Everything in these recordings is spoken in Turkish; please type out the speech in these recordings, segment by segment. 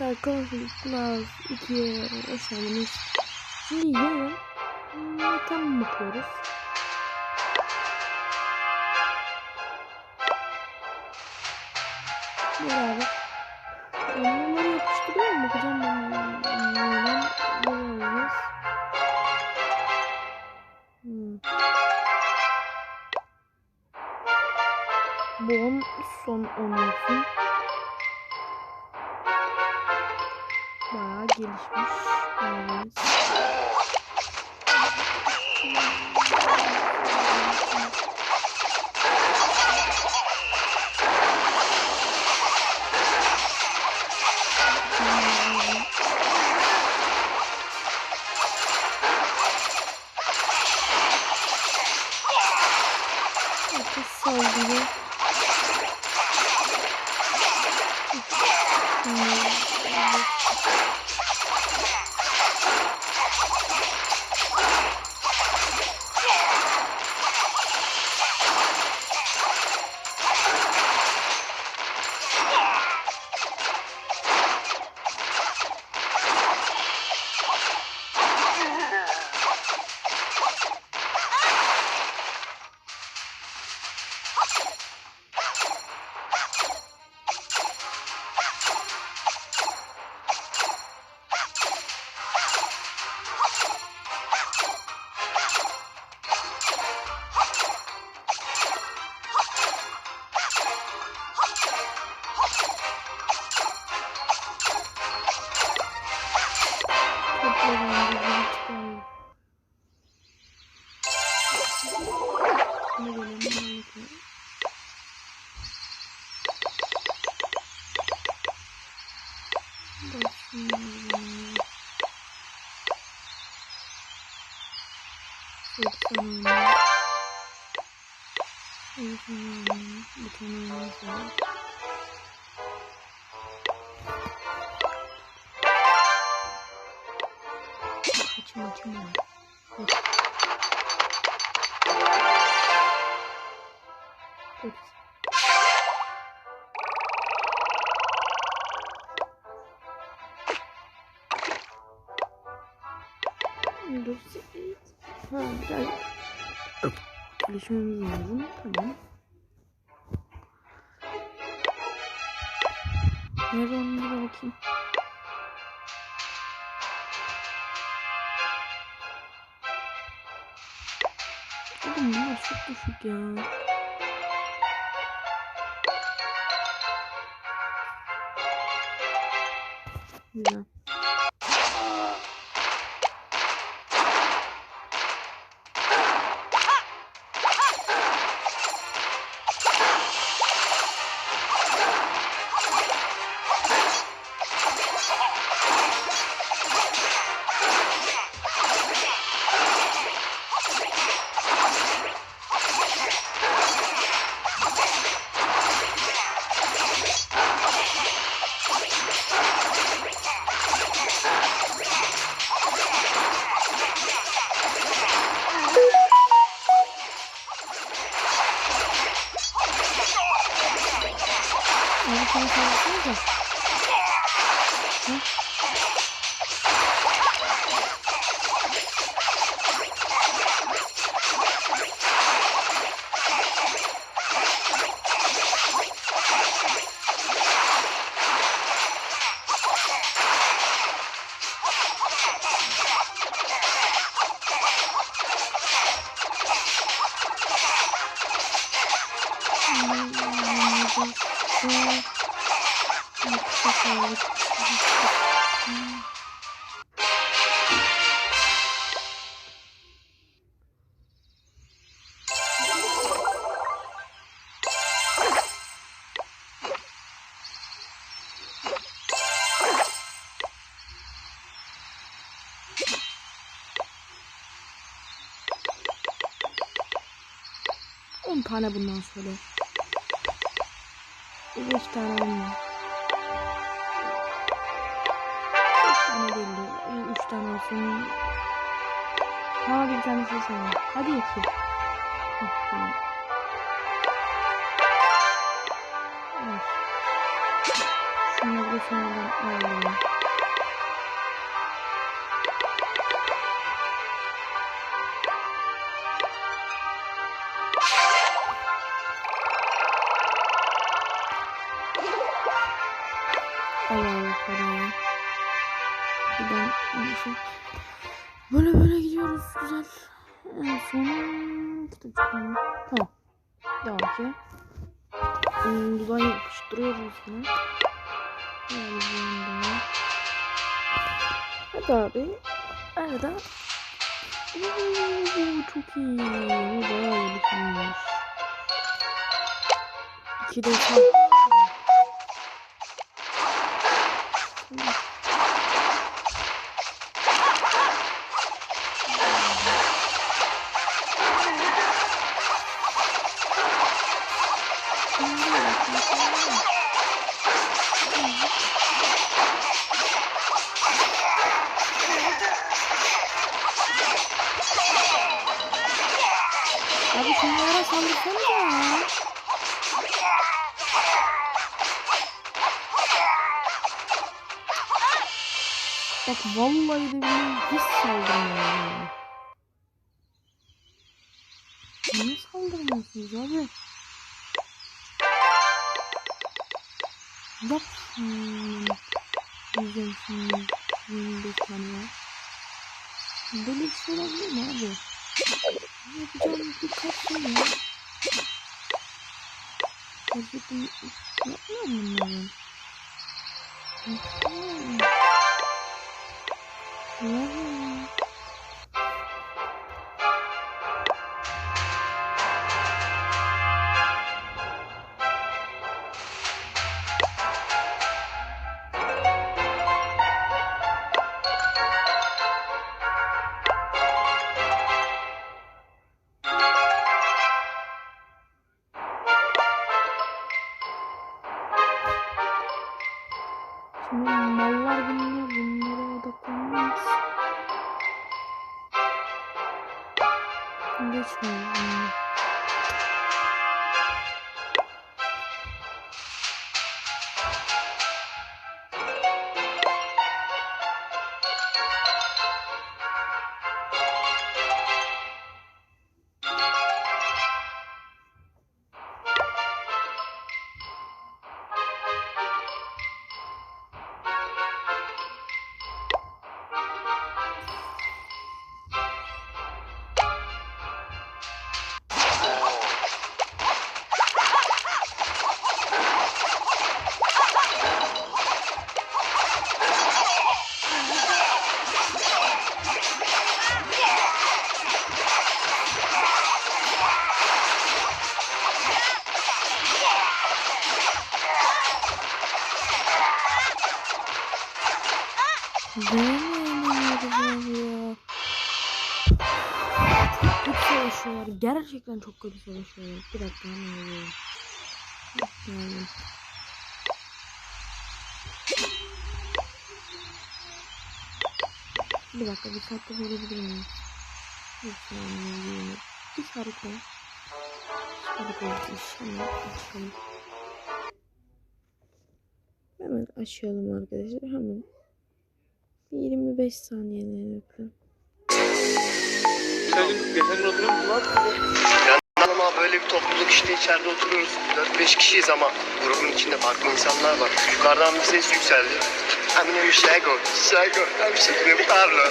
arkadaşlar Class 2'ye hoş geldiniz. Şimdi yarın mekan yapıyoruz. Beraber. Bunları yapıştırıyor mu? Bakacağım ben. Bunlardan ne alacağız? Hmm. Bu on son on gelişmiş. Evet. 90 tane Bir tane elmas var. Açma açma. Yok. Biraz Gelişmemiz lazım. Tamam. Nerede onlara bakayım. Oğlum bunlar çok düşük ya. Güzel. Tane bundan sonra. Beş tane olmuyor. Beş tane değil de üç tane olsun. Ha bir tanesi sana. Hadi iki. Evet. Şunları da sonradan alalım. Şey. Böyle böyle gidiyoruz güzel. En son kitap çıkalım. Tamam. Devam ki. Hmm, Dudağını yapıştırıyoruz yine. Hadi abi. Arada. Oo, çok iyi. Bayağı iyi düşünmüş. İki de Bak vallahi de billahi hiç saldırmıyor yani. Niye saldırmıyorsunuz abi? Yap şunu. Diyeceğim şimdi 25 tane ya. Böyle bir şey olabilir mi abi? Yapacağım birkaç şey ya. Gerçekten yapmıyor mu bunları? Yapmıyor. Yapmıyor. Çok savaşıyorlar. Gerçekten çok kötü savaşıyorlar. Bir dakika hemen geliyorum. Bir dakika bir saatte verebilir miyim? Bir saniye. Bir harika. Harika inşallah. Açalım. Hemen açalım arkadaşlar. Hemen. 25 saniyeler yapın. Sen geçen oturuyor musun lan? Ama böyle bir topluluk işte içeride oturuyoruz. 4-5 kişiyiz ama grubun içinde farklı insanlar var. Yukarıdan bir ses yükseldi. Eminem Şego, Şego, I'm Şego, Pablo.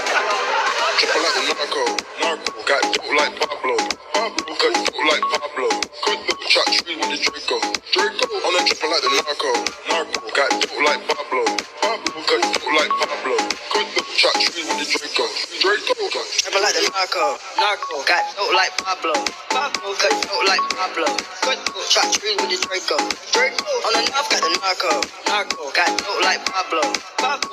Triple like the narco, narco. Got dope like Pablo, Pablo. Got dope like Pablo. Good little shot tree with the Draco, Draco. On a triple like the narco, narco. Got dope like Pablo, Pablo. Got dope like Pablo. Good little shot tree with the Draco, Draco. Triple like the narco, narco. Got dope like Pablo, Pablo. Got dope like Pablo. Good shot tree with the Draco, Draco. On the north got the narco, narco. Got dope like Pablo, Pablo.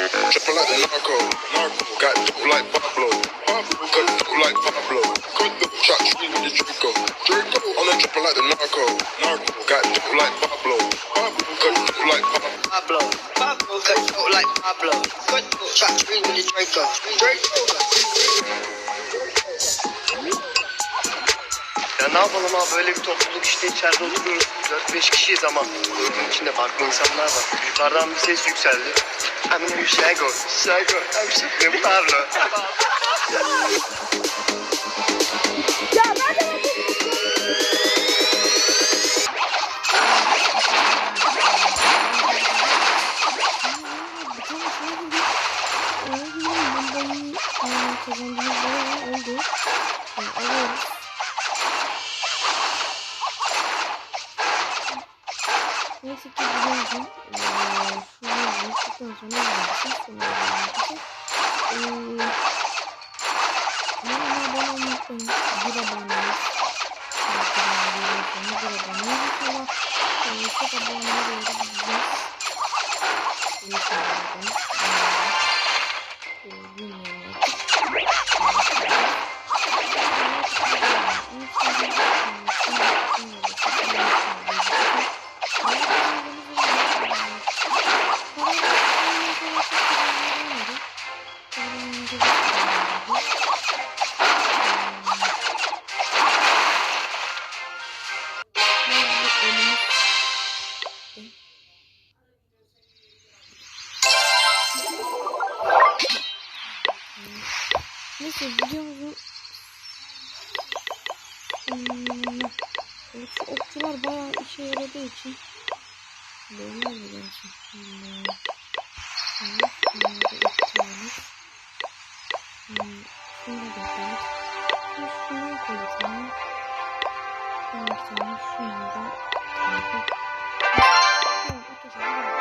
Trippin' like the narco, narco. Got dope like Pablo, Pablo. got dope like Pablo, cut dope. Shot tree with the Draco, Draco. On the trippin' like the narco, narco. Got dope like Pablo, Pablo. got dope like Pablo, Pablo. Pablo cut dope like Pablo, cut dope. Shot tree with the Draco, Draco. Ya ne yapalım abi böyle bir topluluk işte içeride oturuyoruz. 4-5 kişiyiz ama grubun içinde farklı insanlar var. Yukarıdan bir ses yükseldi. I'm in Shago, Shago, I'm Shago, Pablo. Bir Bir abonemiz. yaradığı için böyle olacak şimdi. Evet, bunları da ekliyoruz. Şunu da koyuyoruz. Şunu koyacağım. Şunu da koyacağım. Şunu da koyacağım.